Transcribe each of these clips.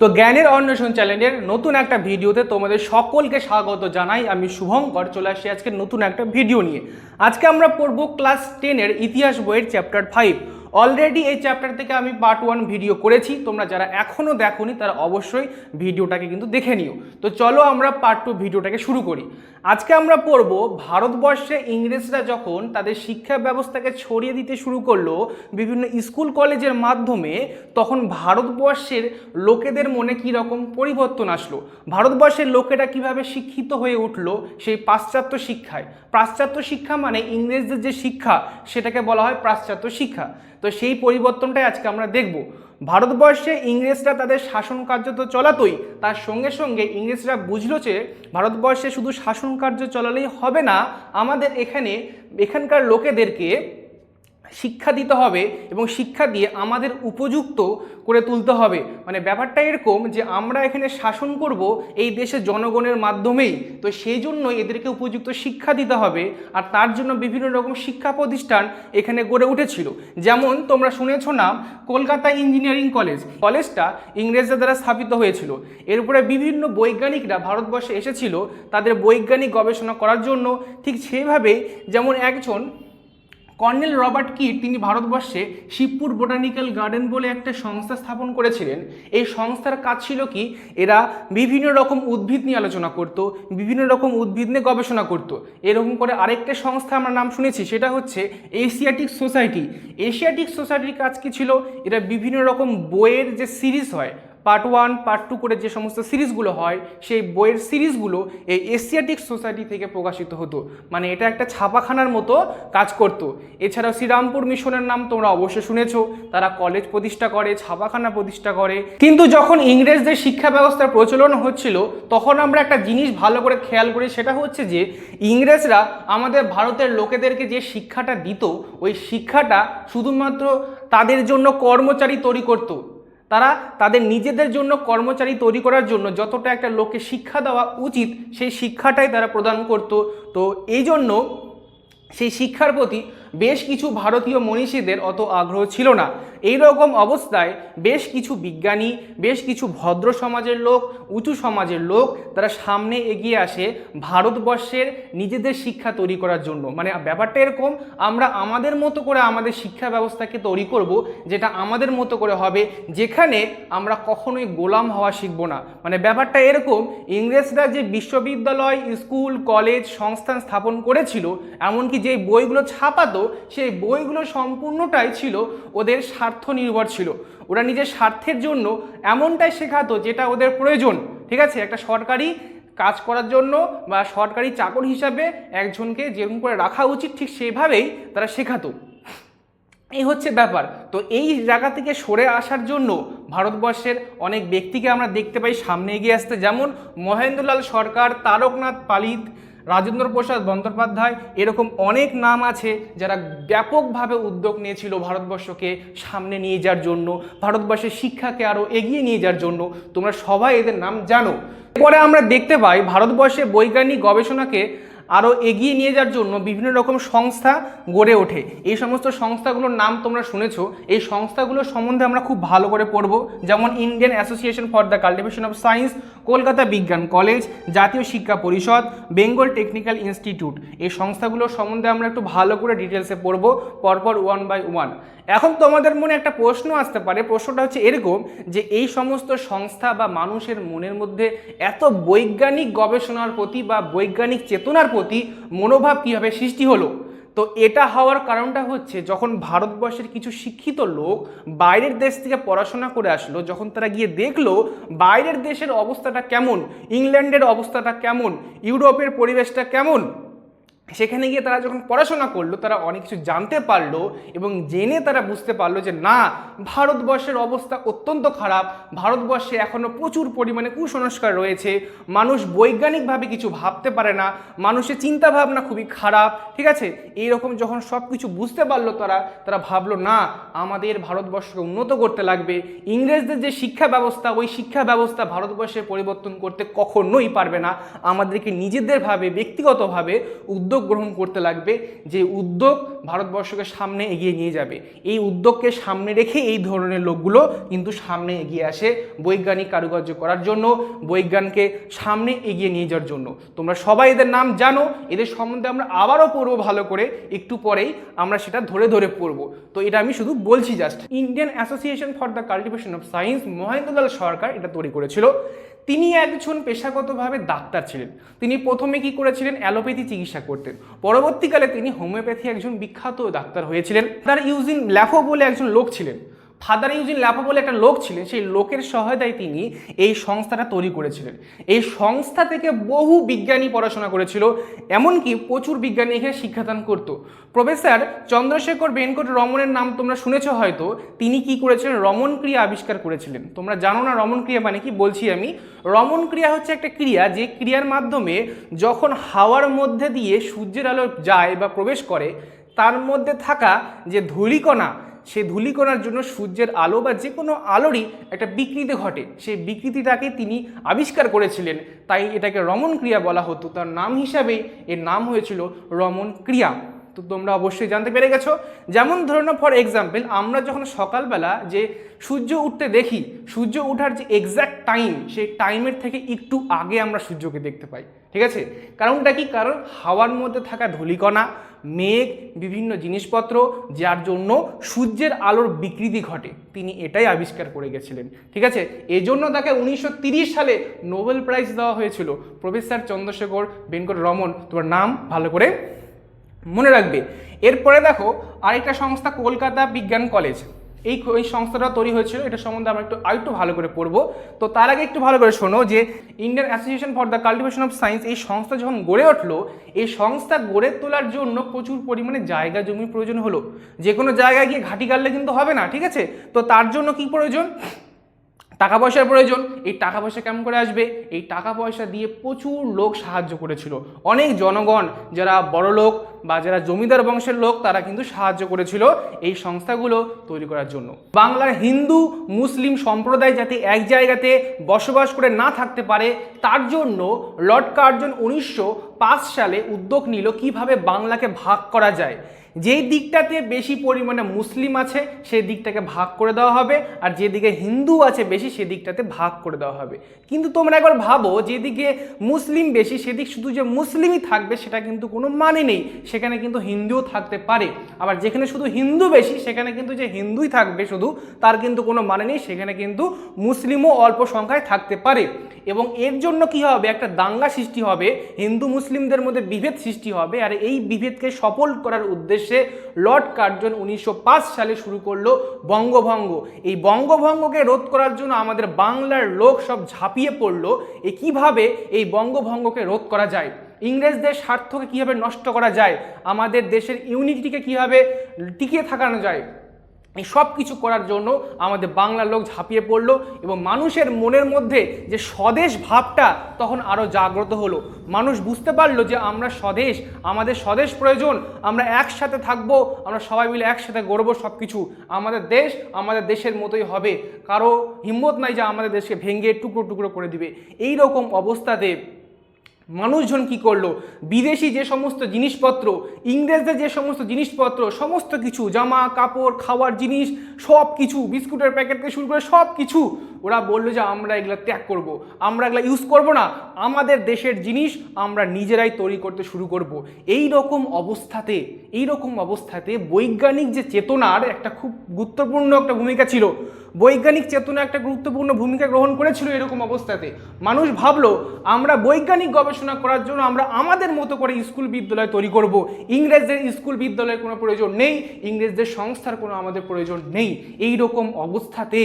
তো জ্ঞানের অন্বেষণ চ্যানেলের নতুন একটা ভিডিওতে তোমাদের সকলকে স্বাগত জানাই। আমি শুভঙ্কর, চলে আসি আজকে নতুন একটা ভিডিও নিয়ে। আজকে আমরা পড়ব ক্লাস টেনের ইতিহাস বইয়ের চ্যাপ্টার ফাইভ অলরেডি এই চ্যাপ্টার থেকে আমি পার্ট ওয়ান ভিডিও করেছি। তোমরা যারা এখনও দেখোনি, তারা অবশ্যই ভিডিওটাকে কিন্তু দেখে নিও। তো চলো আমরা পার্ট টু ভিডিওটাকে শুরু করি। আজকে আমরা পড়ব ভারতবর্ষে ইংরেজরা যখন তাদের শিক্ষা ব্যবস্থাকে ছড়িয়ে দিতে শুরু করল বিভিন্ন স্কুল কলেজের মাধ্যমে, তখন ভারতবর্ষের লোকেদের মনে কী রকম পরিবর্তন আসলো? ভারতবর্ষের লোকেরা কীভাবে শিক্ষিত হয়ে উঠল সেই পাশ্চাত্য শিক্ষায়? পাশ্চাত্য শিক্ষা মানে ইংরেজদের যে শিক্ষা, সেটাকে বলা হয় পাশ্চাত্য শিক্ষা। তো সেই পরিবর্তনটাই আজকে আমরা দেখব। ভারতবর্ষে ইংরেজরা তাদের শাসন কার্য তো চলাতই, তার সঙ্গে সঙ্গে ইংরেজরা বুঝলো যে ভারতবর্ষে শুধু শাসন কার্য চলালেই হবে না, আমাদের এখানে এখানকার লোকেদেরকে শিক্ষা দিতে হবে এবং শিক্ষা দিয়ে আমাদের উপযুক্ত করে তুলতে হবে। মানে ব্যাপারটা এরকম যে আমরা এখানে শাসন করব এই দেশের জনগণের মাধ্যমেই। তো সেই জন্য এদেরকে উপযুক্ত শিক্ষা দিতে হবে আর তার জন্য বিভিন্ন রকম শিক্ষা প্রতিষ্ঠান এখানে গড়ে উঠেছিল। যেমন তোমরা শুনেছ না, কলকাতা ইঞ্জিনিয়ারিং কলেজ। কলেজটা ইংরেজদের দ্বারা স্থাপিত হয়েছিল। এরপরে বিভিন্ন বৈজ্ঞানিকরা ভারতবর্ষে এসেছিল তাদের বৈজ্ঞানিক গবেষণা করার জন্য। ঠিক সেভাবেই যেমন একজন কর্নেল রবার্ট কিট তিনি ভারতবর্ষে শিবপুর বোটানিক্যাল গার্ডেন বলে একটা সংস্থা স্থাপন করেছিলেন। এই সংস্থার কাজ ছিল কি? এরা বিভিন্ন রকম উদ্ভিদ নিয়ে আলোচনা করত, বিভিন্ন রকম উদ্ভিদ নিয়ে গবেষণা করত। এরকম করে আরেকটা সংস্থা আমরা নাম শুনেছি, সেটা হচ্ছে এশিয়াটিক সোসাইটি। এশিয়াটিক সোসাইটির কাজ কি ছিল? এরা বিভিন্ন রকম বইয়ের যে সিরিজ হয় পার্ট ওয়ান পার্ট টু করে যে সমস্ত সিরিজগুলো হয়, সেই বইয়ের সিরিজগুলো এই এশিয়াটিক সোসাইটি থেকে প্রকাশিত হতো। মানে এটা একটা ছাপাখানার মতো কাজ করত। এছাড়াও শ্রীরামপুর মিশনের নাম তোমরা অবশ্যই শুনেছো। তারা কলেজ প্রতিষ্ঠা করে, ছাপাখানা প্রতিষ্ঠা করে। কিন্তু যখন ইংরেজদের শিক্ষা ব্যবস্থার প্রচলন হচ্ছিল, তখন আমরা একটা জিনিস ভালো করে খেয়াল করি, সেটা হচ্ছে যে ইংরেজরা আমাদের ভারতের লোকেদেরকে যে শিক্ষাটা দিত, ওই শিক্ষাটা শুধুমাত্র তাদের জন্য কর্মচারী তৈরি করতো। তারা তাদের নিজেদের জন্য কর্মচারী তৈরি করার জন্য যতটা একটা লোককে শিক্ষা দেওয়া উচিত, সেই শিক্ষাটাই তারা প্রদান করত। তো এই জন্য সেই শিক্ষার প্রতি বেশ কিছু ভারতীয় মনীষীদের অত আগ্রহ ছিল না। এই রকম অবস্থায় বেশ কিছু বিজ্ঞানী, বেশ কিছু ভদ্র সমাজের লোক, উঁচু সমাজের লোক, তারা সামনে এগিয়ে আসে ভারতবর্ষের নিজেদের শিক্ষা তৈরি করার জন্য। মানে ব্যাপারটা এরকম, আমরা আমাদের মতো করে আমাদের শিক্ষা ব্যবস্থাকে তৈরি করব, যেটা আমাদের মতো করে হবে, যেখানে আমরা কখনোই গোলাম হওয়া শিখব না। মানে ব্যাপারটা এরকম, ইংরেজরা যে বিশ্ববিদ্যালয়, স্কুল, কলেজ, সংস্থান স্থাপন করেছিল, এমনকি যে বইগুলো ছাপাতো সেই বইগুলো সম্পূর্ণটাই ছিল ওদের স্বার্থ নির্ভর ছিল। ওরা নিজের স্বার্থের জন্য এমনটাই শেখাতো যেটা ওদের প্রয়োজন, ঠিক আছে? একটা সরকারি কাজ করার জন্য বা সরকারি চাকর হিসাবে একজনকে যেরকম করে রাখা উচিত, ঠিক সেভাবেই তারা শেখাতো। এই হচ্ছে ব্যাপার। তো এই জায়গা থেকে সরে আসার জন্য ভারতবর্ষের অনেক ব্যক্তিকে আমরা দেখতে পাই সামনে এগিয়ে আসতে। যেমন মহেন্দ্রলাল সরকার, তারকনাথ পালিত রাজেন্দ্র প্রসাদ বন্দ্যোপাধ্যায়, এরকম অনেক নাম আছে যারা ব্যাপকভাবে উদ্যোগ নিয়েছিল ভারতবর্ষকে সামনে নিয়ে যাওয়ার জন্য, ভারতবর্ষের শিক্ষাকে আরও এগিয়ে নিয়ে যাওয়ার জন্য। তোমরা সবাই এদের নাম জানো। পরে আমরা দেখতে পাই, ভারতবর্ষে বৈজ্ঞানিক গবেষণাকে আরও এগিয়ে নিয়ে যাওয়ার জন্য বিভিন্ন রকম সংস্থা গড়ে ওঠে। এই সমস্ত সংস্থাগুলোর নাম তোমরা শুনেছো। এই সংস্থাগুলোর সম্বন্ধে আমরা খুব ভালো করে পড়ব। যেমন Indian association for the cultivation of science Kolkata বিজ্ঞান কলেজ, জাতীয় শিক্ষা পরিষদ বেঙ্গল টেকনিক্যাল ইনস্টিটিউট এই সংস্থাগুলোর সম্বন্ধে আমরা একটু ভালো করে ডিটেলসে পড়ব, পরপর ওয়ান বাই ওয়ান এখন তোমাদের মনে একটা প্রশ্ন আসতে পারে। প্রশ্নটা হচ্ছে এরকম যে এই সমস্ত সংস্থা বা মানুষের মনের মধ্যে এত বৈজ্ঞানিক গবেষণার প্রতি বা বৈজ্ঞানিক চেতনার প্রতি মনোভাব কীভাবে সৃষ্টি হলো? তো এটা হওয়ার কারণটা হচ্ছে যখন ভারতবর্ষের কিছু শিক্ষিত লোক বাইরের দেশ থেকে পড়াশোনা করে আসলো, যখন তারা গিয়ে দেখল বাইরের দেশের অবস্থাটা কেমন, ইংল্যান্ডের অবস্থাটা কেমন, ইউরোপের পরিবেশটা কেমন সেখানে গিয়ে তারা যখন পড়াশোনা করল, তারা অনেক কিছু জানতে পারল এবং জেনে তারা বুঝতে পারল যে, না, ভারতবর্ষের অবস্থা অত্যন্ত খারাপ। ভারতবর্ষে এখনও প্রচুর পরিমাণে কুসংস্কার রয়েছে। মানুষ বৈজ্ঞানিকভাবে কিছু ভাবতে পারে না। মানুষের চিন্তাভাবনা খুবই খারাপ। ঠিক আছে? এইরকম যখন সব কিছু বুঝতে পারল তারা তারা ভাবলো, না, আমাদের ভারতবর্ষকে উন্নত করতে লাগবে। ইংরেজদের যে শিক্ষা ব্যবস্থা, ওই শিক্ষা ব্যবস্থা ভারতবর্ষে পরিবর্তন করতে কখনোই পারবে না। আমাদেরকে নিজেদেরভাবে ব্যক্তিগতভাবে উদ্যোগ উদ্যোগ গ্রহণ করতে লাগবে, যে উদ্যোগ ভারতবর্ষকে সামনে এগিয়ে নিয়ে যাবে। এই উদ্যোগকে সামনে রেখে এই ধরনের লোকগুলো কিন্তু সামনে এগিয়ে আসে বৈজ্ঞানিক কারুকার্য করার জন্য, বৈজ্ঞানকে সামনে এগিয়ে নিয়ে যাওয়ার জন্য। তোমরা সবাই এদের নাম জানো, এদের সম্বন্ধে আমরা আবারও পড়ব ভালো করে, একটু পরেই আমরা সেটা ধরে ধরে পড়ব। তো এটা আমি শুধু বলছি just Indian association for the cultivation of science Mahendralal Sarkar এটা তৈরি করেছিল। তিনি একজন পেশাগতভাবে ডাক্তার ছিলেন। তিনি প্রথমে কি করেছিলেন? অ্যালোপ্যাথি চিকিৎসা করতেন। পরবর্তীকালে তিনি হোমিওপ্যাথি একজন বিখ্যাত ডাক্তার হয়েছিলেন। তার ইউজিন ল্যাফো বলে একজন লোক ছিলেন। ফাদার ইউজিন ল্যাপো বলে একটা লোক ছিলেন, সেই লোকের সহায়তায় তিনি এই সংস্থাটা তৈরি করেছিলেন। এই সংস্থা থেকে বহু বিজ্ঞানী পড়াশোনা করেছিল, এমনকি প্রচুর বিজ্ঞানী এখানে শিক্ষাদান করত। প্রফেসর চন্দ্রশেখর বেনকট রমনের নাম তোমরা শুনেছ হয়তো, তিনি কি করেছিলেন? রমন ক্রিয়া আবিষ্কার করেছিলেন। তোমরা জানো না রমন ক্রিয়া মানে কি? বলছি আমি রমন ক্রিয়া হচ্ছে একটা ক্রিয়া যে ক্রিয়ার মাধ্যমে যখন হাওয়ার মধ্যে দিয়ে সূর্যের আলো যায় বা প্রবেশ করে, তার মধ্যে থাকা যে ধূলিকণা সেই করার জন্য সূর্যের আলো বা যে কোনো আলোরই একটা বিকৃতি ঘটে। সেই বিকৃতিটাকে তিনি আবিষ্কার করেছিলেন। তাই এটাকে রমন ক্রিয়া বলা হতো। তার নাম হিসাবেই এর নাম হয়েছিল রমন ক্রিয়া। তো তোমরা অবশ্যই জানতে পেরে গেছো। যেমন ধরে নাও ফর এক্সাম্পল আমরা যখন সকালবেলা যে সূর্য উঠতে দেখি, সূর্য ওঠার যে এক্স্যাক্ট টাইম সেই টাইমের থেকে একটু আগে আমরা সূর্যকে দেখতে পাই। ঠিক আছে? কারণটা কি? কারণ হাওয়ার মধ্যে থাকা ধূলিকণা, মেঘ, বিভিন্ন জিনিসপত্র, যার জন্য সূর্যের আলোর বিকৃতি ঘটে। তিনি এটাই আবিষ্কার করে গেছিলেন। ঠিক আছে? এজন্য তাকে উনিশশো সালে নোবেল প্রাইজ দেওয়া হয়েছিল। প্রফেসর চন্দ্রশেখর বেনকট রমন, তোমার নাম ভালো করে মনে রাখবে। এরপরে দেখো, আরেকটা সংস্থা কলকাতা বিজ্ঞান কলেজ। এই এই সংস্থাটা তৈরি হয়েছিল, এটা সম্বন্ধে আমরা একটু আরেকটু ভালো করে পড়ব। তো তার আগে একটু ভালো করে শোনো যে Indian Association for the Cultivation of Science এই সংস্থা যখন গড়ে উঠল, এই সংস্থা গড়ে তোলার জন্য প্রচুর পরিমাণে জায়গা, জমির প্রয়োজন হলো। যে কোনো জায়গায় গিয়ে ঘাটি কাটলে কিন্তু হবে না, ঠিক আছে? তো তার জন্য কি প্রয়োজন? টাকা পয়সার প্রয়োজন। এই টাকা পয়সা কেমন করে আসবে? এই টাকা পয়সা দিয়ে প্রচুর লোক সাহায্য করেছিল। অনেক জনগণ, যারা বড় লোক বা যারা জমিদার বংশের লোক, তারা কিন্তু সাহায্য করেছিল এই সংস্থাগুলো তৈরি করার জন্য। বাংলার হিন্দু, মুসলিম সম্প্রদায় যাতে এক জায়গাতে বসবাস করে না থাকতে পারে, তার জন্য লর্ড কার্জন উনিশশো পাঁচ সালে উদ্যোগ নিল কীভাবে বাংলাকে ভাগ করা যায়। যেই দিকটাতে বেশি পরিমাণে মুসলিম আছে, সেই দিকটাকে ভাগ করে দেওয়া হবে, আর যেদিকে হিন্দু আছে বেশি সেদিকটাতে ভাগ করে দেওয়া হবে। কিন্তু তোমরা একবার ভাবো, যেদিকে মুসলিম বেশি, সেদিক শুধু যে মুসলিমই থাকবে, সেটা কিন্তু কোনো মানে নেই। সেখানে কিন্তু হিন্দুও থাকতে পারে। আবার যেখানে শুধু হিন্দু বেশি, সেখানে কিন্তু যে হিন্দুই থাকবে শুধু, তার কিন্তু কোনো মানে নেই, সেখানে কিন্তু মুসলিমও অল্প সংখ্যায় থাকতে পারে। এবং এর জন্য কি হবে? একটা দাঙ্গা সৃষ্টি হবে, হিন্দু মুসলিমদের মধ্যে বিভেদ সৃষ্টি হবে, আর এই বিভেদকে সফল করার উদ্দেশ্যে লর্ড কার্জন উনিশশো পাঁচ সালে শুরু করল বঙ্গভঙ্গ। এই বঙ্গভঙ্গকে রোধ করার জন্য আমাদের বাংলার লোক সব ঝাঁপিয়ে পড়ল, এ কীভাবে এই বঙ্গভঙ্গকে রোধ করা যায়? ইংরেজদের স্বার্থকে কীভাবে নষ্ট করা যায়, আমাদের দেশের ইউনিটিকে কীভাবে টিকিয়ে থাকানো যায়, এই সব কিছু করার জন্য আমাদের বাংলার লোক ঝাঁপিয়ে পড়ল এবং মানুষের মনের মধ্যে যে স্বদেশ ভাবটা তখন আরও জাগ্রত হলো। মানুষ বুঝতে পারল যে আমরা স্বদেশ, আমাদের স্বদেশ প্রয়োজন, আমরা একসাথে থাকব, আমরা সবাই মিলে একসাথে গড়বো সব কিছু আমাদের দেশ আমাদের দেশের মতোই হবে। কারও হিম্মত নাই যে আমাদের দেশকে ভেঙে টুকরো টুকরো করে দিবে। এই রকম অবস্থাতে মানুষজন কি করল বিদেশি যে সমস্ত জিনিসপত্র, ইংরেজদের যে সমস্ত জিনিসপত্র, সমস্ত কিছু, জামা, কাপড়, খাওয়ার জিনিস, সব কিছু, বিস্কুটের প্যাকেট থেকে শুরু করে সব কিছু, ওরা বলল যে আমরা এগুলো ত্যাগ করব। আমরা এগুলো ইউজ করব না আমাদের দেশের জিনিস আমরা নিজেরাই তৈরি করতে শুরু করব। এই রকম অবস্থাতে, এই রকম অবস্থাতে বৈজ্ঞানিক যে চেতনার একটা খুব গুরুত্বপূর্ণ একটা ভূমিকা ছিল বৈজ্ঞানিক চেতনা একটা গুরুত্বপূর্ণ ভূমিকা গ্রহণ করেছিল এরকম অবস্থাতে। মানুষ ভাবলো, আমরা বৈজ্ঞানিক গবেষণা করার জন্য আমরা আমাদের মতো করে স্কুল বিদ্যালয় তৈরি করব। ইংরেজদের স্কুল বিদ্যালয়ের কোনো প্রয়োজন নেই, ইংরেজদের সংস্থার কোনো আমাদের প্রয়োজন নেই। এই রকম অবস্থাতে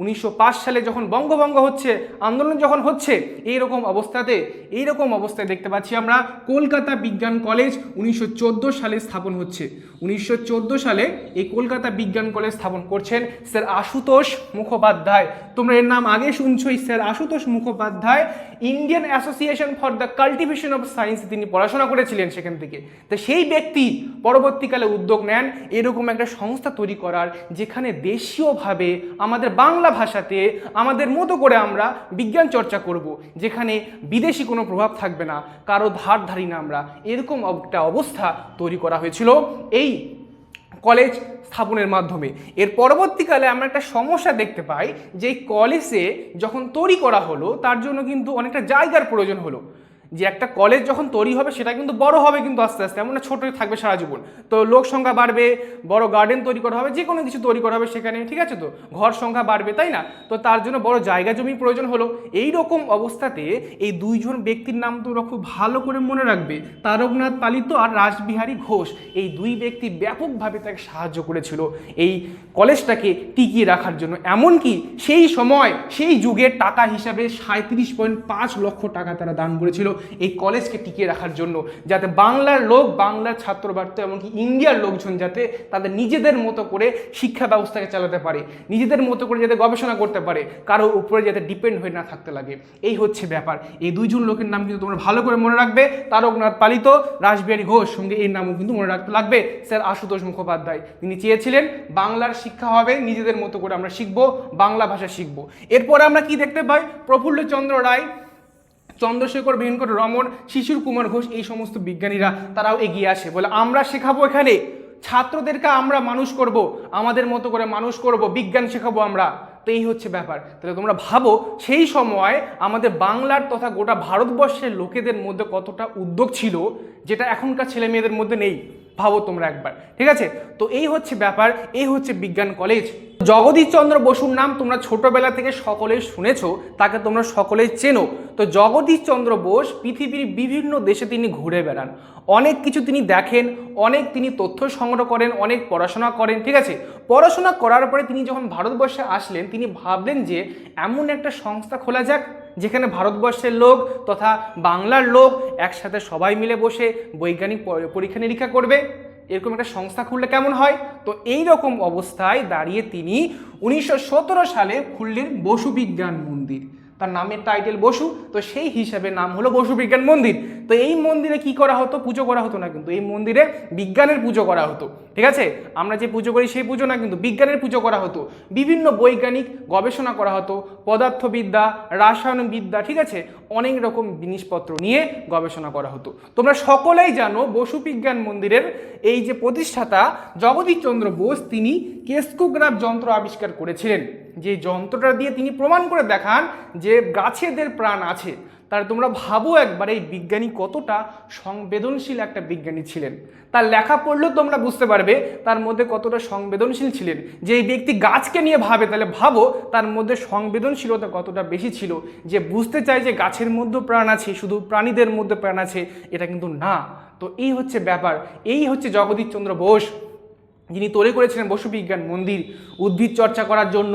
উনিশশো পাঁচ সালে যখন বঙ্গভঙ্গ হচ্ছে, আন্দোলন যখন হচ্ছে এই রকম অবস্থাতে এই রকম অবস্থায় দেখতে পাচ্ছি আমরা কলকাতা বিজ্ঞান কলেজ উনিশশো চোদ্দ সালে স্থাপন হচ্ছে। উনিশশো চোদ্দ সালে এই কলকাতা বিজ্ঞান কলেজ স্থাপন করছেন স্যার আশুতোষ মুখোপাধ্যায়। তোমরা এর নাম আগে শুনছোই, Sir Ashutosh Mukhopadhyay. Indian Association for the Cultivation of Science তিনি পড়াশোনা করেছিলেন সেখান থেকে। তো সেই ব্যক্তি পরবর্তীকালে উদ্যোগ নেন, এরকম একটা সংস্থা তৈরি করার, যেখানে দেশীয়ভাবে আমাদের বাংলা বাংলা ভাষাতে আমাদের মতো করে আমরা বিজ্ঞান চর্চা করব, যেখানে বিদেশি কোনো প্রভাব থাকবে না, কারও ধার ধারি না আমরা। এরকম একটা অবস্থা তৈরি করা হয়েছিল এই কলেজ স্থাপনের মাধ্যমে। এর পরবর্তীকালে আমরা একটা সমস্যা দেখতে পাই যে কলেজে যখন তৈরি করা হলো, তার জন্য কিন্তু অনেকটা জায়গার প্রয়োজন হলো। যে একটা কলেজ যখন তৈরি হবে, সেটা কিন্তু বড় হবে কিন্তু আস্তে আস্তে। এমন না ছোটই থাকবে সারা জীবন। তো লোক সংখ্যা বাড়বে, বড় গার্ডেন তৈরি করা হবে যে কোনো কিছু তৈরি করা হবে সেখানে, ঠিক আছে তো? ঘর সংখ্যা বাড়বে, তাই না? তো তার জন্য বড় জায়গা জমি প্রয়োজন হলো। এই রকম অবস্থাতে এই দুইজন ব্যক্তির নাম তোমরা খুব ভালো করে মনে রাখবে। তারকনাথ পালিত আর রাসবিহারী ঘোষ, এই দুই ব্যক্তি ব্যাপকভাবে তাকে সাহায্য করেছিল এই কলেজটাকে টিকিয়ে রাখার জন্য। এমনকি সেই সময়, সেই যুগের টাকা হিসাবে সাঁত্রিশ পয়েন্ট পাঁচ লক্ষ টাকা তারা দান করেছিল। এই কলেজকে টিকিয়ে রাখার জন্য, যাতে বাংলার লোক, বাংলার ছাত্র বাড়তো এমনকি ইন্ডিয়ার লোকজন যাতে তাদের নিজেদের মতো করে শিক্ষা ব্যবস্থাকে চালাতে পারে, নিজেদের মতো করে যাতে গবেষণা করতে পারে, কারও উপরে যাতে ডিপেন্ড হয়ে না থাকতে লাগে। এই হচ্ছে ব্যাপার। এই দুইজন লোকের নাম কিন্তু তোমরা ভালো করে মনে রাখবে। তারকনাথ পালিত, রাসবিহারী ঘোষ সঙ্গে এই নামও কিন্তু মনে রাখতে লাগবে। স্যার আশুতোষ মুখোপাধ্যায়, তিনি চেয়েছিলেন, বাংলার শিক্ষা হবে, নিজেদের মতো করে আমরা শিখব, বাংলা ভাষা শিখব। এরপরে আমরা কি দেখতে পাই? প্রফুল্লচন্দ্র রায় চন্দ্রশেখর ভেঙ্কট রমন, শিশুর, কুমার ঘোষ এই সমস্ত বিজ্ঞানীরা তারাও এগিয়ে আসে বলে আমরা শেখাবো এখানে। ছাত্রদেরকে আমরা মানুষ করব, আমাদের মতো করে মানুষ করব, বিজ্ঞান শেখাবো আমরা। তো এই হচ্ছে ব্যাপার। তাহলে তোমরা ভাবো, সেই সময় আমাদের বাংলার তথা গোটা ভারতবর্ষের লোকেদের মধ্যে কতটা উদ্যোগ ছিল, যেটা এখনকার ছেলে মেয়েদের মধ্যে নেই। ভাবো তোমরা একবার, ঠিক আছে? তো এই হচ্ছে ব্যাপার, এই হচ্ছে বিজ্ঞান কলেজ। জগদীশ চন্দ্র বসুর নাম তোমরা ছোটবেলা থেকে সকলেই শুনেছো, তাকে তোমরা সকলেই চেনো। তো জগদীশ চন্দ্র বোস পৃথিবীর বিভিন্ন দেশে তিনি ঘুরে বেড়ান। অনেক কিছু তিনি দেখেন, অনেক তিনি তথ্য সংগ্রহ করেন, অনেক পড়াশোনা করেন, ঠিক আছে? পড়াশোনা করার পরে তিনি যখন ভারতবর্ষে আসলেন, তিনি ভাবলেন যে এমন একটা সংস্থা খোলা যাক যেখানে ভারতবর্ষের লোক তথা বাংলার লোক একসাথে সবাই মিলে বসে বৈজ্ঞানিক পরীক্ষা নিরীক্ষা করবে। এরকম একটা সংস্থা খুললে কেমন হয়? তো এই রকম অবস্থায় দাঁড়িয়ে তিনি উনিশশো সতেরো সালে খুললেন বসু বিজ্ঞান মন্দির। তার নামের টাইটেল বসু, তো সেই হিসাবে নাম হলো বসু বিজ্ঞান মন্দির। তো এই মন্দিরে কি করা হতো? পুজো করা হতো না কিন্তু। এই মন্দিরে বিজ্ঞানের পুজো করা হতো। ঠিক আছে? আমরা যে পুজো করি সেই পুজো না কিন্তু বিজ্ঞানের পুজো করা হতো। বিভিন্ন বৈজ্ঞানিক গবেষণা করা হতো, পদার্থবিদ্যা, রাসায়নবিদ্যা, ঠিক আছে? অনেক রকম জিনিসপত্র নিয়ে গবেষণা করা হতো। তোমরা সকলেই জানো বসু বিজ্ঞান মন্দিরের এই যে প্রতিষ্ঠাতা জগদীশ চন্দ্র বোস, তিনি কেস্কোগ্রাফ যন্ত্র আবিষ্কার করেছিলেন। যে যন্ত্রটা দিয়ে তিনি প্রমাণ করে দেখান যে গাছেদের প্রাণ আছে। তার তোমরা ভাবো একবার, এই বিজ্ঞানী কতটা সংবেদনশীল একটা বিজ্ঞানী ছিলেন। তার লেখা পড়লেও তোমরা বুঝতে পারবে তার মধ্যে কতটা সংবেদনশীল ছিলেন। যে এই ব্যক্তি গাছকে নিয়ে ভাবে, তাহলে ভাবো তার মধ্যে সংবেদনশীলতা কতটা বেশি ছিল। যে বুঝতে চায় যে গাছের মধ্যে প্রাণ আছে, শুধু প্রাণীদের মধ্যে প্রাণ আছে, এটা কিন্তু না। তো এই হচ্ছে ব্যাপার। এই হচ্ছে জগদীশ চন্দ্র বোস। যিনি তৈরি করেছিলেন বসুবিজ্ঞান মন্দির, উদ্ভিদ চর্চা করার জন্য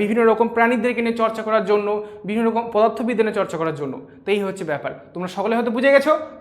বিভিন্ন রকম প্রাণীদেরকে নিয়ে চর্চা করার জন্য, বিভিন্ন রকম পদার্থবিদ্যা নিয়ে চর্চা করার জন্য। তো এই হচ্ছে ব্যাপার। তোমরা সকলে হয়তো বুঝে গেছো? তো